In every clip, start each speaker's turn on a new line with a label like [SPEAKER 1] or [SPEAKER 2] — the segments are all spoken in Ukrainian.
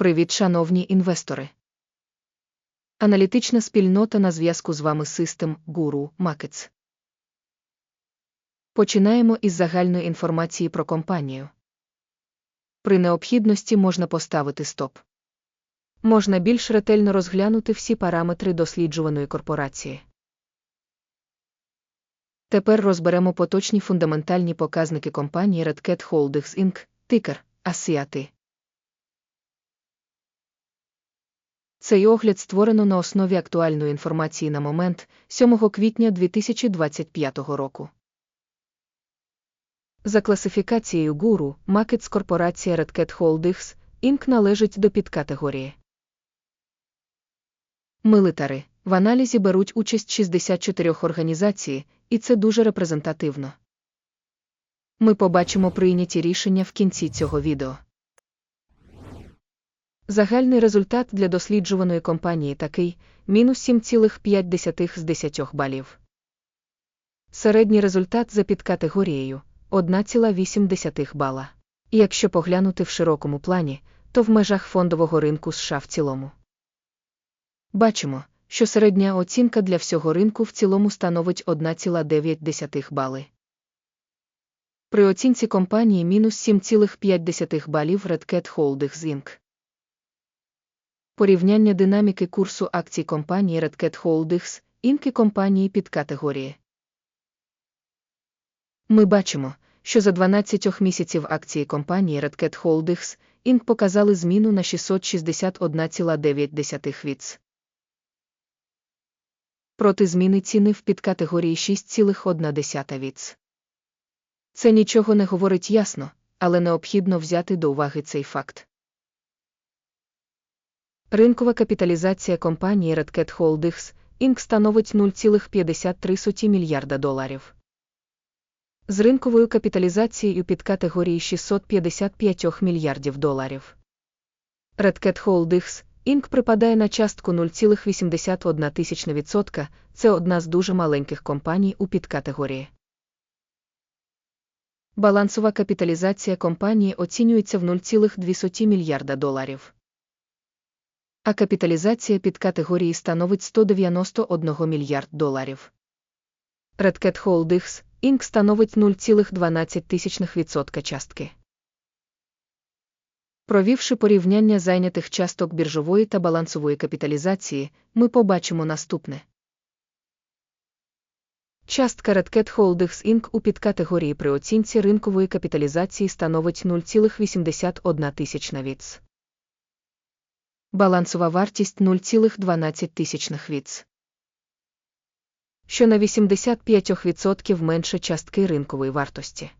[SPEAKER 1] Привіт, шановні інвестори. Аналітична спільнота на зв'язку з вами System Guru Markets. Починаємо із загальної інформації про компанію. При необхідності можна поставити стоп. Можна більш ретельно розглянути всі параметри досліджуваної корпорації. Тепер розберемо поточні фундаментальні показники компанії Red Cat Holdings Inc. тикер Асіати. Цей огляд створено на основі актуальної інформації на момент 7 квітня 2025 року. За класифікацією гуру, Макетс корпорація Red Cat Holdings Inc. належить до підкатегорії. Милитари в аналізі беруть участь 64 організацій, і це дуже репрезентативно. Ми побачимо прийняті рішення в кінці цього відео. Загальний результат для досліджуваної компанії такий мінус 7,5 з 10 балів. Середній результат за підкатегорією 1,8 бала. Якщо поглянути в широкому плані, то в межах фондового ринку США в цілому. Бачимо, що середня оцінка для всього ринку в цілому становить 1,9 бали. При оцінці компанії мінус 7,5 балів Red Cat Holdings Inc. Порівняння динаміки курсу акцій компанії Red Cat Holdings Inc. і компанії під категорії. Ми бачимо, що за 12 місяців акції компанії Red Cat Holdings Inc. показали зміну на 661,9 віц. Проти зміни ціни в підкатегорії 6,1 віц. Це нічого не говорить ясно, але необхідно взяти до уваги цей факт. Ринкова капіталізація компанії Red Holdings Inc. становить 0,53 мільярда доларів. З ринковою капіталізацією під категорії 655 мільярдів доларів. Red Holdings Inc. припадає на частку 0,81%, це одна з дуже маленьких компаній у підкатегорії. Балансова капіталізація компанії оцінюється в 0,2 мільярда доларів. А капіталізація під категорії становить 191 мільярд доларів. Red Cat Holdings Inc. становить 0,12% частки. Провівши порівняння зайнятих часток біржової та балансової капіталізації, ми побачимо наступне. Частка Red Cat Holdings Inc. у підкатегорії при оцінці ринкової капіталізації становить 0,81 віц. Балансова вартість 0,12 віц. Що на 85% менше частки ринкової вартості.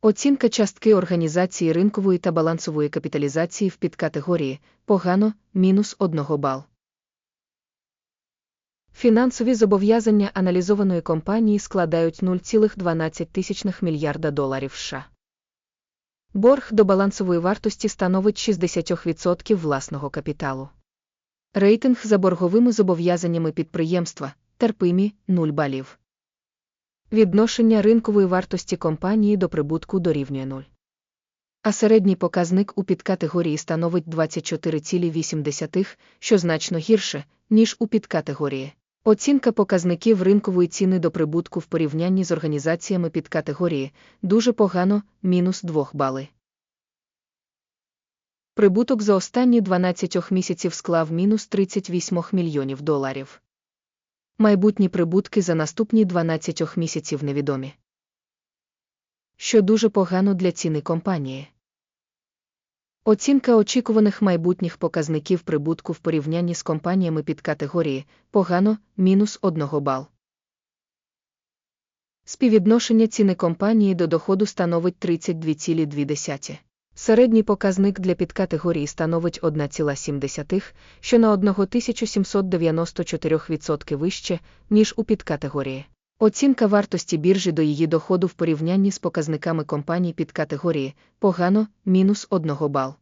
[SPEAKER 1] Оцінка частки організації ринкової та балансової капіталізації в підкатегорії погано мінус 1 бал. Фінансові зобов'язання аналізованої компанії складають 0,12 мільярда доларів США. Борг до балансової вартості становить 60% власного капіталу. Рейтинг за борговими зобов'язаннями підприємства терпимі 0 балів. Відношення ринкової вартості компанії до прибутку дорівнює 0. А середній показник у підкатегорії становить 24,8, що значно гірше, ніж у підкатегорії. Оцінка показників ринкової ціни до прибутку в порівнянні з організаціями підкатегорії дуже погано мінус 2 бали. Прибуток за останні 12 місяців склав мінус 38 мільйонів доларів. Майбутні прибутки за наступні 12 місяців невідомі. Що дуже погано для ціни компанії. Оцінка очікуваних майбутніх показників прибутку в порівнянні з компаніями під категорії погано мінус 1 бал. Співвідношення ціни компанії до доходу становить 32,2. Середній показник для підкатегорії становить 1,7, що на 1794% вище, ніж у підкатегорії. Оцінка вартості біржі до її доходу в порівнянні з показниками компаній під категорії погано мінус 1 бал.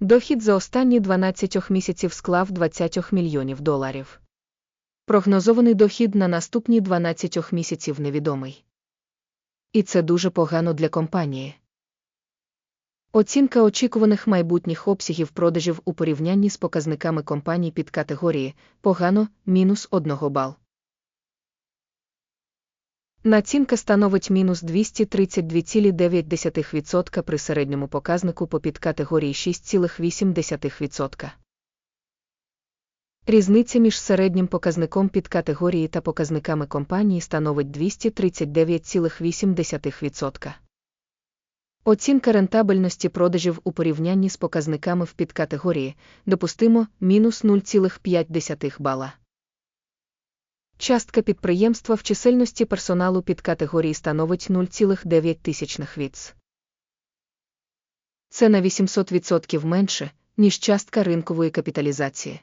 [SPEAKER 1] Дохід за останні 12 місяців склав 20 мільйонів доларів. Прогнозований дохід на наступні 12 місяців невідомий. І це дуже погано для компанії. Оцінка очікуваних майбутніх обсягів продажів у порівнянні з показниками компаній під категорії погано мінус 1 бал. Націнка становить мінус 232,9% при середньому показнику по підкатегорії 6,8%. Різниця між середнім показником підкатегорії та показниками компанії становить 239,8%. Оцінка рентабельності продажів у порівнянні з показниками в підкатегорії допустимо мінус 0,5 бала. Частка підприємства в чисельності персоналу підкатегорії становить 0,9 віц. Це на 800% менше, ніж частка ринкової капіталізації.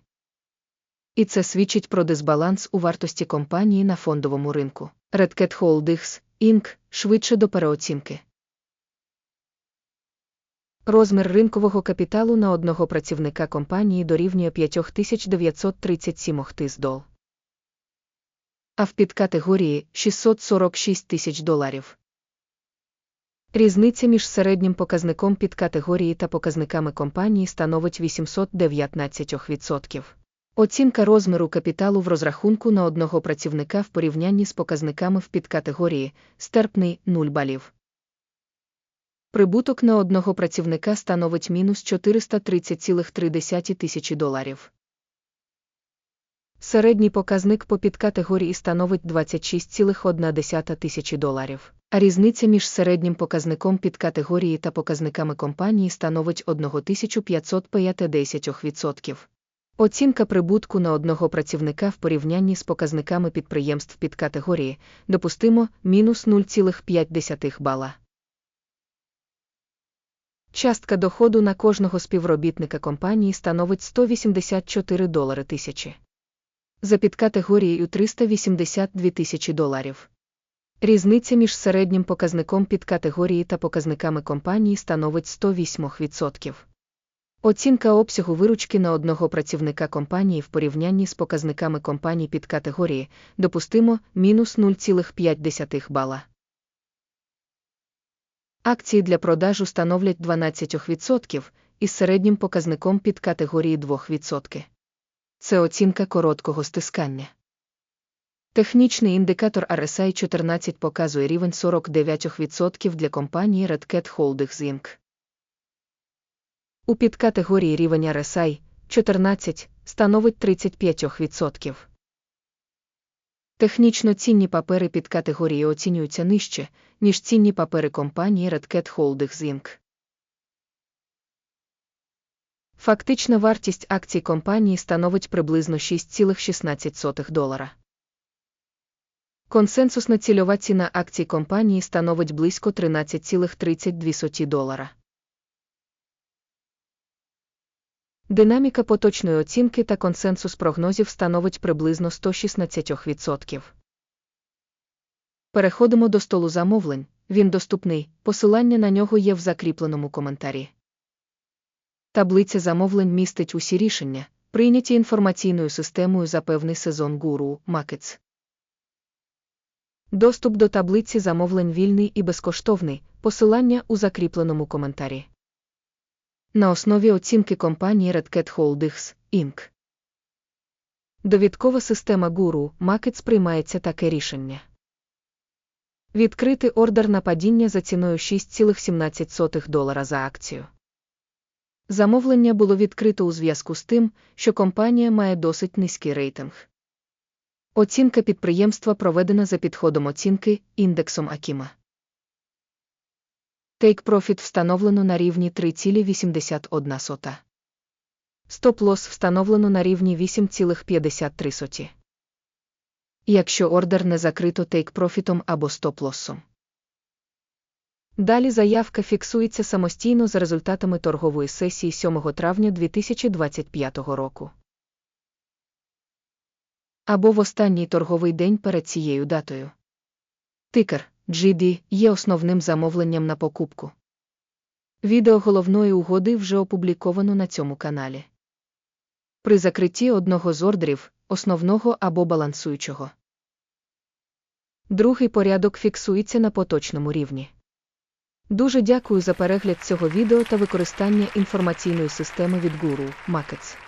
[SPEAKER 1] І це свідчить про дисбаланс у вартості компанії на фондовому ринку. Redcat Holdings, Inc. швидше до переоцінки. Розмір ринкового капіталу на одного працівника компанії дорівнює 5937 тис дол. А в підкатегорії 646 тисяч доларів. Різниця між середнім показником підкатегорії та показниками компанії становить 819%. Оцінка розміру капіталу в розрахунку на одного працівника в порівнянні з показниками в підкатегорії стерпний 0 балів. Прибуток на одного працівника становить мінус 430,3 тисячі доларів. Середній показник по підкатегорії становить 26,1 тисячі доларів, а різниця між середнім показником підкатегорії та показниками компанії становить 1550%. Оцінка прибутку на одного працівника в порівнянні з показниками підприємств підкатегорії допустимо мінус 0,5 бала. Частка доходу на кожного співробітника компанії становить 184 долари тисячі. За підкатегорією 382 тисячі доларів. Різниця між середнім показником підкатегорії та показниками компанії становить 108%. Оцінка обсягу виручки на одного працівника компанії в порівнянні з показниками компаній під категорії допустимо мінус 0,5 бала. Акції для продажу становлять 12% із середнім показником під категорії 2%. Це оцінка короткого стискання. Технічний індикатор RSI 14 показує рівень 49% для компанії Redcat Holdings Inc. У підкатегорії рівень RSI 14 становить 35%. Технічно цінні папери під категорії оцінюються нижче, ніж цінні папери компанії Redcat Holdings Inc. Фактична вартість акцій компанії становить приблизно 6,16 долара. Консенсусна цільова ціна акцій компанії становить близько 13,32 долара. Динаміка поточної оцінки та консенсус прогнозів становить приблизно 116%. Переходимо до столу замовлень. Він доступний, посилання на нього є в закріпленому коментарі. Таблиця замовлень містить усі рішення, прийняті інформаційною системою за певний сезон гуру Markets. Доступ до таблиці замовлень вільний і безкоштовний, посилання у закріпленому коментарі. На основі оцінки компанії Redcat Holdings, Inc. Довідкова система Guru Markets приймається таке рішення. Відкрити ордер на падіння за ціною 6,17 долара за акцію. Замовлення було відкрито у зв'язку з тим, що компанія має досить низький рейтинг. Оцінка підприємства проведена за підходом оцінки індексом Акіма. Take Profit встановлено на рівні 3,81. Стоп-лосс встановлено на рівні 8,53. Якщо ордер не закрито Take Profit або стоп-лоссом. Далі заявка фіксується самостійно за результатами торгової сесії 7 травня 2025 року. Або в останній торговий день перед цією датою. Тикер GD є основним замовленням на покупку. Відео головної угоди вже опубліковано на цьому каналі. При закритті одного з ордерів, основного або балансуючого. Другий порядок фіксується на поточному рівні. Дуже дякую за перегляд цього відео та використання інформаційної системи від Guru Markets.